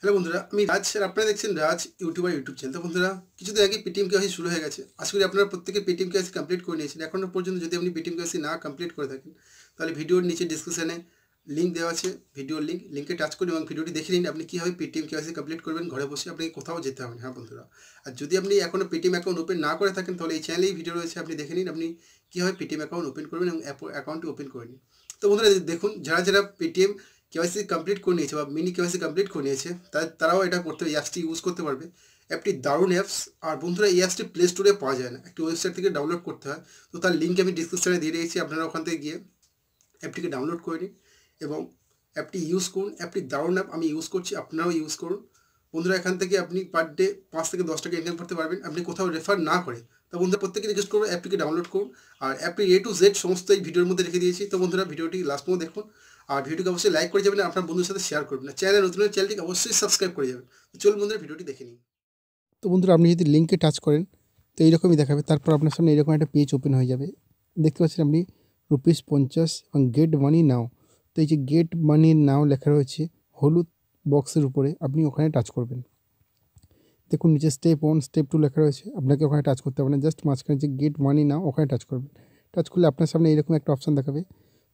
Hello বন্ধুরা, আমি রাজ sir আপনারা দেখছেন রাজ ইউটিউবার ইউটিউব চ্যানেল তো বন্ধুরা, কিছুদিন আগে পেটিএম কেওয়াইসি শুরু হয়ে গেছে। আশা করি আপনারা প্রত্যেকে পেটিএম কেওয়াইসি কমপ্লিট করে নিয়েছেন। এখনও পর্যন্ত যদি আপনি পেটিএম কেওয়াইসি না কমপ্লিট করে থাকেন, তাহলে ভিডিওর নিচে ডিসক্রিপশানে লিঙ্ক দেওয়া আছে, ভিডিওর লিঙ্ক লিঙ্কে টাচ করুন এবং ভিডিওটি দেখে নিন আপনি কীভাবে পেটিএম কেওয়াইসি কমপ্লিট করবেন, ঘরে বসে আপনাকে কোথাও যেতে হবে হ্যাঁ বন্ধুরা? আর যদি আপনি এখনও পেটিএম অ্যাকাউন্ট ওপেন না করে থাকেন, তাহলে এই চ্যানেলেই ভিডিও রয়েছে, আপনি দেখে নিন আপনি কীভাবে পেটিএম অ্যাকাউন্ট ওপেন করবেন এবং অ্যাকাউন্টটি ওপেন করে নিন। তো বন্ধুরা দেখুন, যারা যারা পেটিএম কেওয়াইসি কমপ্লিট করে নিয়েছে বা মিনি কেওয়াইসি কমপ্লিট করে নিয়েছে তারাও এটা করতে এই অ্যাপসটি ইউজ করতে পারবে। অ্যাপটি দারুণ অ্যাপস আর বন্ধুরা এই অ্যাপসটি প্লে স্টোরে পাওয়া যায় না। একটি ওয়েবসাইট থেকে ডাউনলোড করতে হয়। তো তার লিঙ্ক আমি ডিসক্রিপশানে দিয়ে দিয়েছি, আপনারা ওখান থেকে গিয়ে অ্যাপটিকে ডাউনলোড করে নিন এবং অ্যাপটি ইউজ করুন। অ্যাপটি দারুণ অ্যাপ আমি ইউজ করছি, আপনারাও ইউজ করুন। বন্ধুরা, এখান থেকে আপনি পার ডে পাঁচ থেকে দশ টাকা ইনকাম করতে পারবেন। আপনি কোথাও রেফার না করে। তো বন্ধুরা প্রত্যেকে রিকোয়েস্ট করব অ্যাপটিকে ডাউনলোড করুন। আর অ্যাপটি এ টু জেড সমস্ত এই ভিডিওর মধ্যে রেখে দিয়েছি। তো বন্ধুরা ভিডিওটি লাস্ট পর্যন্ত দেখুন। আর ভিডিওকে অবশ্যই লাইক করে যাবেন আপনার বন্ধুর সাথে শেয়ার করবেন। চ্যানেল নতুন চ্যানেলটিকে অবশ্যই সাবস্ক্রাইব করে যাবেন। তো চলুন বন্ধুরা ভিডিওটি দেখে নিন তো বন্ধুরা, আপনি যদি লিঙ্কে টাচ করেন, তো এইরকমই দেখাবে। তারপর আপনার সামনে এরকম একটা পেজ ওপেন হয়ে যাবে। দেখতে পাচ্ছেন আপনি রুপিস পঞ্চাশ এবং গেট মানি নাও তো এই যে গেট মানি নাও লেখা রয়েছে, হলুদ বক্সের উপরে আপনি ওখানে টাচ করবেন। দেখুন, নিচে স্টেপ ওয়ান স্টেপ টু লেখা রয়েছে। আপনাকে ওখানে টাচ করতে হবে না। জাস্ট মাঝখানে যে গেট মানি নাও ওখানে টাচ করবেন। টাচ করলে আপনার সামনে এরকম একটা অপশান দেখাবে।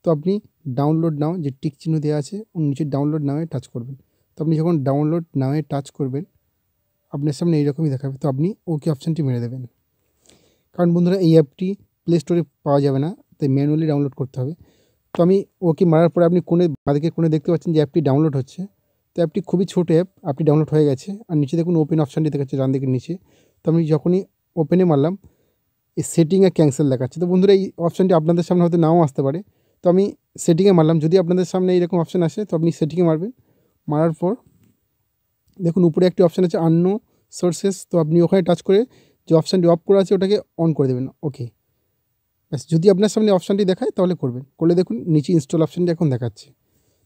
তো আপনি ডাউনলোড নাও যে টিক চিহ্ন দেওয়া আছে নিচে ডাউনলোড নাওয়ে টাচ করবেন। তো আপনি যখন ডাউনলোড নাওয়ে টাচ করবেন, আপনার সামনে এইরকমই দেখাবে। তো আপনি ওকে অপশানটি মেরে দেবেন। কারণ বন্ধুরা, এই অ্যাপটি প্লে স্টোরে পাওয়া যাবে না। তাই ম্যানুয়ালি ডাউনলোড করতে হবে। তো আমি ওকে মারার পরে আপনি কোণে বাদিকে কোণে দেখতে পাচ্ছেন যে অ্যাপটি ডাউনলোড হচ্ছে। তো অ্যাপটি খুবই ছোটো অ্যাপ, আপনি ডাউনলোড হয়ে গেছে। আর নিচে দেখুন ওপেন অপশানটি দেখাচ্ছে, ডান দিকের নিচে। তো আমি যখনই ওপেনে মারলাম, এই সেটিংয়ে ক্যান্সেল দেখাচ্ছে। তো বন্ধুরা, এই অপশানটি আপনাদের সামনে হয়তো নাও আসতে পারে। তো আমি সেটিংয়ে মারলাম, যদি আপনাদের সামনে এইরকম অপশান আসে, তো আপনি সেটিংয়ে মারবেন। মারার পর, দেখুন উপরে একটি অপশান আছে আন্ন সোর্সেস তো আপনি ওখানে টাচ করে যে অপশানটি অফ করা আছে, ওটাকে অন করে দেবেন। ওকে ব্যাস, যদি আপনার সামনে অপশানটি দেখায়, তাহলে করবেন। করলে দেখুন, নিচে ইনস্টল অপশানটি এখন দেখাচ্ছে।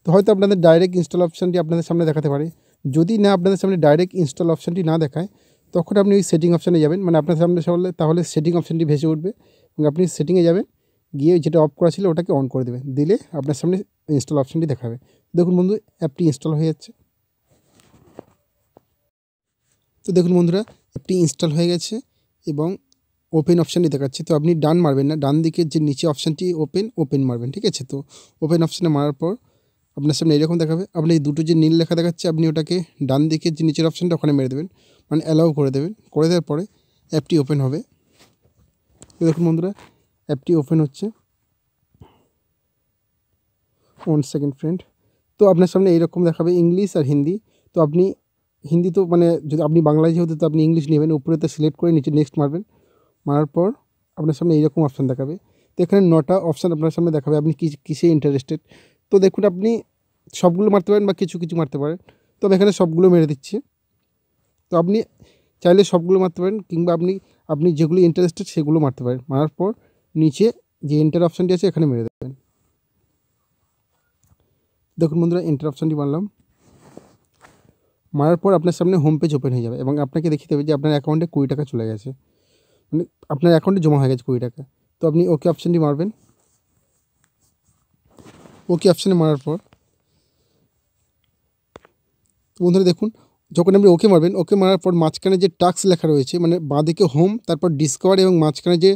তো হয়তো আপনাদের ডাইরেক্ট ইনস্টল অপশানটি আপনাদের সামনে দেখাতে পারে। যদি না আপনাদের সামনে ডাইরেক্ট ইনস্টল অপশানটি না দেখায়, তখন আপনি ওই সেটিং অপশানে যাবেন। মানে আপনার সামনে সবাই তাহলে সেটিং অপশানটি ভেসে উঠবে এবং আপনি সেটিংয়ে যাবেন, গিয়ে যেটা অফ করা ছিল ওটাকে অন করে দেবেন। দিলে আপনার সামনে ইনস্টল অপশানটি দেখাবে। দেখুন বন্ধু অ্যাপটি ইনস্টল হয়ে যাচ্ছে। তো দেখুন বন্ধুরা অ্যাপটি ইনস্টল হয়ে গেছে এবং ওপেন অপশানটি দেখাচ্ছে। তো আপনি ডান মারবেন না, ডান দিকের যে নিচে অপশানটি ওপেন ওপেন মারবেন, ঠিক আছে? তো ওপেন অপশানে মারার পর আপনার সামনে এরকম দেখাবে আপনি এই দুটো যে নীল লেখা দেখাচ্ছে আপনি ওটাকে ডান দিকের যে নিচের অপশানটা ওখানে মেরে দেবেন মানে অ্যালাউ করে দেবেন করে দেওয়ার পরে অ্যাপটি ওপেন হবে তো দেখুন বন্ধুরা অ্যাপটি ওপেন হচ্ছে ওয়ান সেকেন্ড ফ্রেন্ড তো আপনার সামনে এইরকম দেখাবে ইংলিশ আর হিন্দি তো আপনি হিন্দি তো মানে যদি আপনি বাংলায় যেহেতু তো আপনি ইংলিশ নেবেন উপরে তো সিলেক্ট করে নিচে নেক্সট মারবেন মারার পর আপনার সামনে এইরকম অপশান দেখাবে তো এখানে নটা অপশান আপনার সামনে দেখাবে আপনি কী কিসে ইন্টারেস্টেড তো দেখুন আপনি সবগুলো মারতে পারেন বা কিছু কিছু মারতে পারেন। তবে এখানে সবগুলো মেরে দিচ্ছে। তো আপনি চাইলে সবগুলো মারতে পারেন কিংবা আপনি আপনি যেগুলো ইন্টারেস্টেড সেগুলো মারতে পারেন। মারার পর নিচে যে এন্টার অপশানটি আছে এখানে মেরে দেবেন। দেখুন বন্ধুরা এন্টার অপশানটি মারলাম। মারার পর আপনার সামনে হোম পেজ ওপেন হয়ে যাবে এবং আপনাকে দেখিয়ে দেবে যে আপনার অ্যাকাউন্টে কুড়ি টাকা চলে গেছে। মানে আপনার অ্যাকাউন্টে জমা হয়ে গেছে কুড়ি টাকা। তো আপনি ওকে অপশানটি মারবেন। ওকে অপশানে মারার পর বন্ধুরা দেখুন, যখন আপনি ওকে মারবেন, ওকে মারার পর মাঝখানে যে টাক্স লেখা রয়েছে মানে বাঁদিকে হোম, তারপর ডিসকভার এবং মাঝখানে যে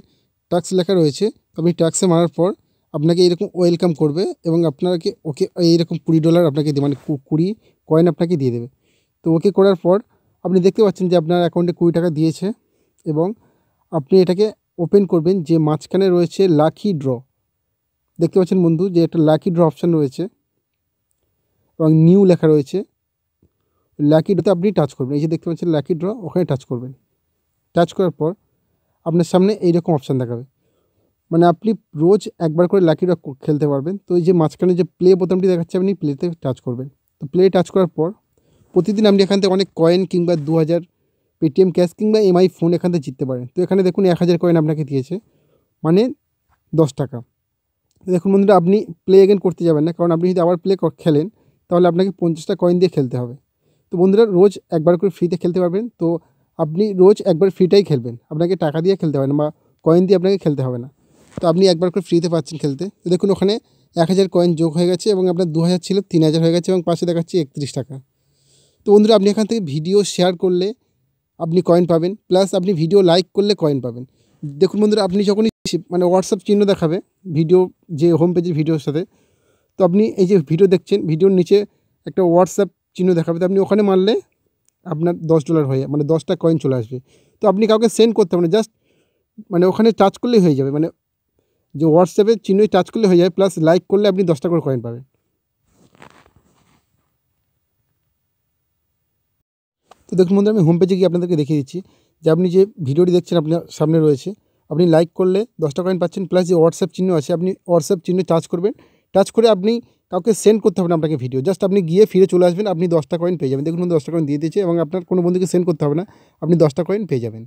টাক্স লেখা রয়েছে আপনি টাক্সে মারার পর আপনাকে এরকম ওয়েলকাম করবে এবং আপনাকে ওকে এইরকম কুড়ি ডলার আপনাকে দিয়ে মানে কুড়ি কয়েন আপনাকে দিয়ে দেবে। তো ওকে করার পর আপনি দেখতে পাচ্ছেন যে আপনার অ্যাকাউন্টে কুড়ি টাকা দিয়েছে এবং আপনি এটাকে ওপেন করবেন যে মাঝখানে রয়েছে লাকি ড্র দেখতে পাচ্ছেন বন্ধু যে একটা লাকি ড্র অপশান রয়েছে এবং নিউ লেখা রয়েছে। লাকি ড্রতে আপনি টাচ করবেন। এই যে দেখতে পাচ্ছেন লাকি ড্র ওখানে টাচ করবেন। টাচ করার পর আপনার সামনে এইরকম অপশান দেখাবে। মানে আপনি রোজ একবার করে লাকি ড্র খেলতে পারবেন। তো এই যে মাঝখানে যে প্লে বোতামটি দেখাচ্ছে আপনি প্লেতে টাচ করবেন। তো প্লে টাচ করার পর প্রতিদিন আপনি এখান থেকে অনেক কয়েন কিংবা দু হাজার পেটিএম ক্যাশ কিংবা এমআই ফোন এখান থেকে জিততে পারেন। তো এখানে দেখুন এক হাজার কয়েন আপনাকে দিয়েছে। মানে দশ টাকা। দেখুন বন্ধুরা, আপনি প্লে এগেন করতে যাবেন না। কারণ আপনি যদি আবার প্লে খেলেন, তাহলে আপনাকে পঞ্চাশটা কয়েন দিয়ে খেলতে হবে। তো বন্ধুরা, রোজ একবার করে ফ্রিতে খেলতে পারবেন। তো আপনি রোজ একবার ফ্রিটাই খেলবেন। আপনাকে টাকা দিয়ে খেলতে হবে না বা কয়েন দিয়ে আপনাকে খেলতে হবে না। তো আপনি একবার করে ফ্রিতে পাচ্ছেন খেলতে। তো দেখুন, ওখানে এক হাজার কয়েন যোগ হয়ে গেছে এবং আপনার দু হাজার ছিল, তিন হাজার হয়ে গেছে এবং পাশে দেখাচ্ছে একত্রিশ টাকা। তো বন্ধুরা, আপনি এখান থেকে ভিডিও শেয়ার করলে আপনি কয়েন পাবেন। প্লাস আপনি ভিডিও লাইক করলে কয়েন পাবেন। দেখুন বন্ধুরা, আপনি যখনই মানে হোয়াটসঅ্যাপ চিহ্ন দেখাবে ভিডিও যে হোম পেজের ভিডিওর সাথে, তো আপনি এই যে ভিডিও দেখছেন ভিডিওর নিচে একটা হোয়াটসঅ্যাপ চিহ্ন দেখাবে। তো আপনি ওখানে মারলে আপনার দশ ডলার হয়ে মানে দশটা কয়েন চলে আসবে। তো আপনি কাউকে সেন্ড করতে হবে না জাস্ট মানে ওখানে টাচ করলেই হয়ে যাবে। মানে যে হোয়াটসঅ্যাপের চিহ্নই টাচ করলে হয়ে যাবে প্লাস লাইক করলে আপনি দশটা করে কয়েন পাবেন। তো দেখুন বন্ধু আমি হোম পেজে গিয়ে আপনাদেরকে দেখিয়ে দিচ্ছি যে আপনি যে ভিডিওটি দেখছেন আপনার সামনে রয়েছে, আপনি লাইক করলে দশটা কয়েন পাচ্ছেন প্লাস যে হোয়াটসঅ্যাপ চিহ্ন আছে, আপনি হোয়াটসঅ্যাপ চিহ্ন টাচ করবেন। টাচ করে আপনি কাউকে সেন্ড করতে হবে না আপনাকে ভিডিও জাস্ট আপনি গিয়ে ফিরে চলে আসবেন, আপনি দশটা কয়েন পেয়ে যাবেন। দেখুন দশটা কয়েন দিয়ে দিয়েছে এবং আপনার কোনো বন্ধুকে সেন্ড করতে হবে না। আপনি দশটা কয়েন পেয়ে যাবেন।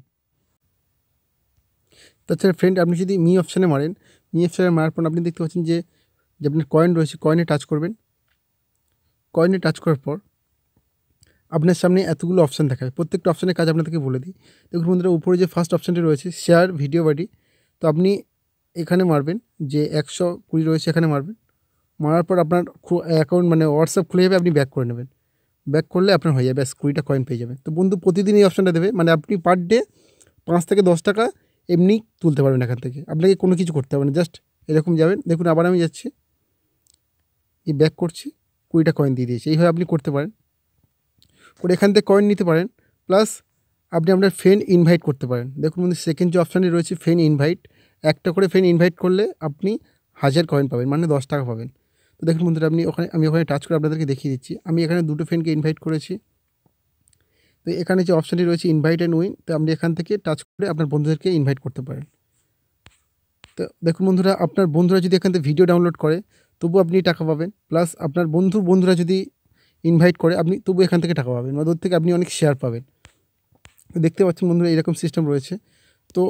তাছাড়া ফ্রেন্ড আপনি যদি মি অপশানে মারেন মি অপশানে মারার পর আপনি দেখতে পাচ্ছেন যে যে আপনার কয়েন রয়েছে কয়েনে টাচ করবেন। কয়েনে টাচ করার পর আপনার সামনে এতগুলো অপশান দেখাবে। প্রত্যেকটা অপশানের কাজ আপনাদেরকে বলে দিই। দেখুন বন্ধুরা, উপরে যে ফার্স্ট অপশানটি রয়েছে শেয়ার ভিডিও বাডি তো আপনি এখানে মারবেন যে একশো কুড়ি রয়েছে, এখানে মারবেন। মারার পর আপনার অ্যাকাউন্ট মানে হোয়াটসঅ্যাপ খুলে যাবে, আপনি ব্যাক করে নেবেন। ব্যাক করলে আপনার হয়ে যাবে, ব্যাস কুড়িটা কয়েন পেয়ে যাবেন। তো বন্ধু, প্রতিদিন এই অপশানটা দেবে। মানে আপনি পার ডে পাঁচ থেকে দশ টাকা এমনি তুলতে পারবেন এখান থেকে। আপনাকে কোনো কিছু করতে হবে না জাস্ট এরকম যাবেন। দেখুন, আবার আমি যাচ্ছি। এই ব্যাক করছি, কুড়িটা কয়েন দিয়ে দিয়েছি। এইভাবে আপনি করতে পারেন। করে এখান থেকে কয়েন নিতে পারেন। প্লাস আপনি আপনার ফ্রেন্ড ইনভাইট করতে পারেন। দেখুন বন্ধু সেকেন্ড যে অপশানটি রয়েছে ফ্রেন্ড ইনভাইট একটা করে ফ্রেন্ড ইনভাইট করলে আপনি হাজার কয়েন পাবেন মানে দশ টাকা পাবেন। তো দেখুন বন্ধুরা, আপনি ওখানে, আমি ওখানে টাচ করে আপনাদেরকে দেখিয়ে দিচ্ছি। আমি এখানে দুটো ফ্রেন্ডকে ইনভাইট করেছি। তো এখানে যে অপশানটি রয়েছে ইনভাইট অ্যান্ড উইন তো আপনি এখান থেকে টাচ করে আপনার বন্ধুদেরকে ইনভাইট করতে পারেন। তো দেখুন বন্ধুরা, আপনার বন্ধুরা যদি এখান থেকে ভিডিও ডাউনলোড করে তবু আপনি টাকা পাবেন। প্লাস আপনার বন্ধুর বন্ধুরা যদি ইনভাইট করে, আপনি তবু এখান থেকে টাকা পাবেন। বা ওদের থেকে আপনি অনেক শেয়ার পাবেন। দেখতে পাচ্ছেন বন্ধুরা, এরকম সিস্টেম রয়েছে। তো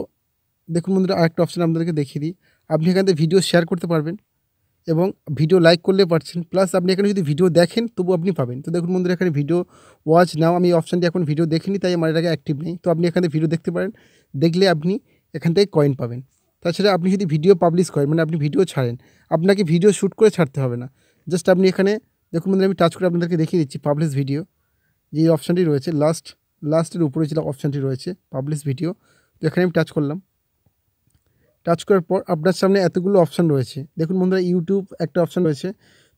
দেখুন বন্ধুরা, আরেকটা অপশান আপনাদেরকে দেখিয়ে দিই। আপনি এখান থেকে ভিডিও শেয়ার করতে পারবেন। এবং ভিডিও লাইক করলে পারছেন। প্লাস আপনি এখানে যদি ভিডিও দেখেন, তবু আপনি পাবেন। তো দেখুন বন্ধুরা, এখানে ভিডিও ওয়াচ নাও আমি অপশানটি এখন ভিডিও দেখিনি, তাই আমার এটাকে অ্যাক্টিভ নেই। তো আপনি এখানে ভিডিও দেখতে পারেন। দেখলে আপনি এখান থেকে কয়েন পাবেন। তাছাড়া আপনি যদি ভিডিও পাবলিশ করেন মানে আপনি ভিডিও ছাড়েন, আপনাকে ভিডিও শ্যুট করে ছাড়তে হবে না। জাস্ট আপনি এখানে, দেখুন বন্ধুরা, আমি টাচ করে আপনাদেরকে দেখিয়ে দিচ্ছি পাবলিশ ভিডিও যে অপশানটি রয়েছে লাস্ট লাস্টের উপরে যে অপশানটি রয়েছে পাবলিশ ভিডিও তো এখানে আমি টাচ করলাম। টাচ করার পর আপনার সামনে এতগুলো অপশান রয়েছে। দেখুন বন্ধুরা ইউটিউব একটা অপশান রয়েছে।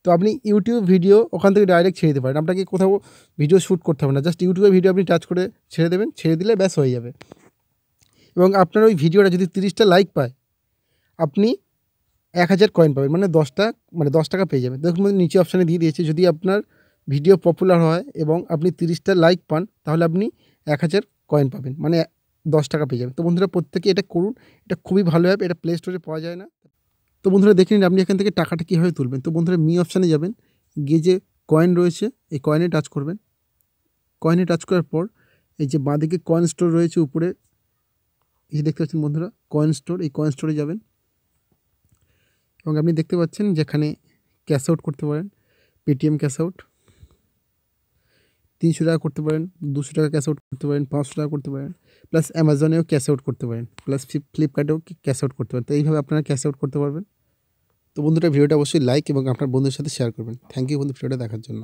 তো আপনি ইউটিউব ভিডিও ওখান থেকে ডাইরেক্ট ছেড়ে দিতে পারেন। আপনাকে কোথাও ভিডিও শ্যুট করতে হবে না। জাস্ট ইউটিউবের ভিডিও আপনি টাচ করে ছেড়ে দেবেন। ছেড়ে দিলে ব্যাস হয়ে যাবে। এবং আপনার ওই ভিডিওটা যদি তিরিশটা লাইক পায়, আপনি এক হাজার কয়েন পাবেন। মানে দশটা মানে দশ টাকা পেয়ে যাবেন। দেখুন নিচে অপশানে দিয়ে দিয়েছে। যদি আপনার ভিডিও পপুলার হয় এবং আপনি তিরিশটা লাইক পান, তাহলে আপনি এক হাজার কয়েন পাবেন। মানে দশ টাকা পেয়ে যাবেন। তো বন্ধুরা, প্রত্যেকে এটা করুন। এটা খুবই ভালো অ্যাপ এটা প্লে স্টোরে পাওয়া যায় না। তো বন্ধুরা, দেখে নিন আপনি এখান থেকে টাকাটা কীভাবে তুলবেন। তো বন্ধুরা মি অপশানে যাবেন। গিয়ে যে কয়েন রয়েছে, এই কয়েনে টাচ করবেন। কয়েনে টাচ করার পর, এই যে বাঁদিকে কয়েন স্টোর রয়েছে উপরে, এই যে দেখতে পাচ্ছেন বন্ধুরা কয়েন স্টোর এই কয়েন স্টোরে যাবেন। এবং আপনি দেখতে পাচ্ছেন যেখানে ক্যাশ আউট করতে পারেন পেটিএম ক্যাশ আউট তিনশো টাকা করতে পারেন, দুশো টাকা ক্যাশ আউট করতে পারেন, পাঁচশো টাকা করতে পারেন প্লাস অ্যামাজনেও ক্যাশ আউট করতে পারেন প্লাস ফ্লিপকার্টেও ক্যাশ আউট করতে পারেন। তো এইভাবে আপনারা ক্যাশ আউট করতে পারবেন। তো বন্ধুটা ভিডিওটা অবশ্যই লাইক এবং আপনার বন্ধুর সাথে শেয়ার করবেন। থ্যাংক ইউ বন্ধু, ভিডিওটা দেখার জন্য।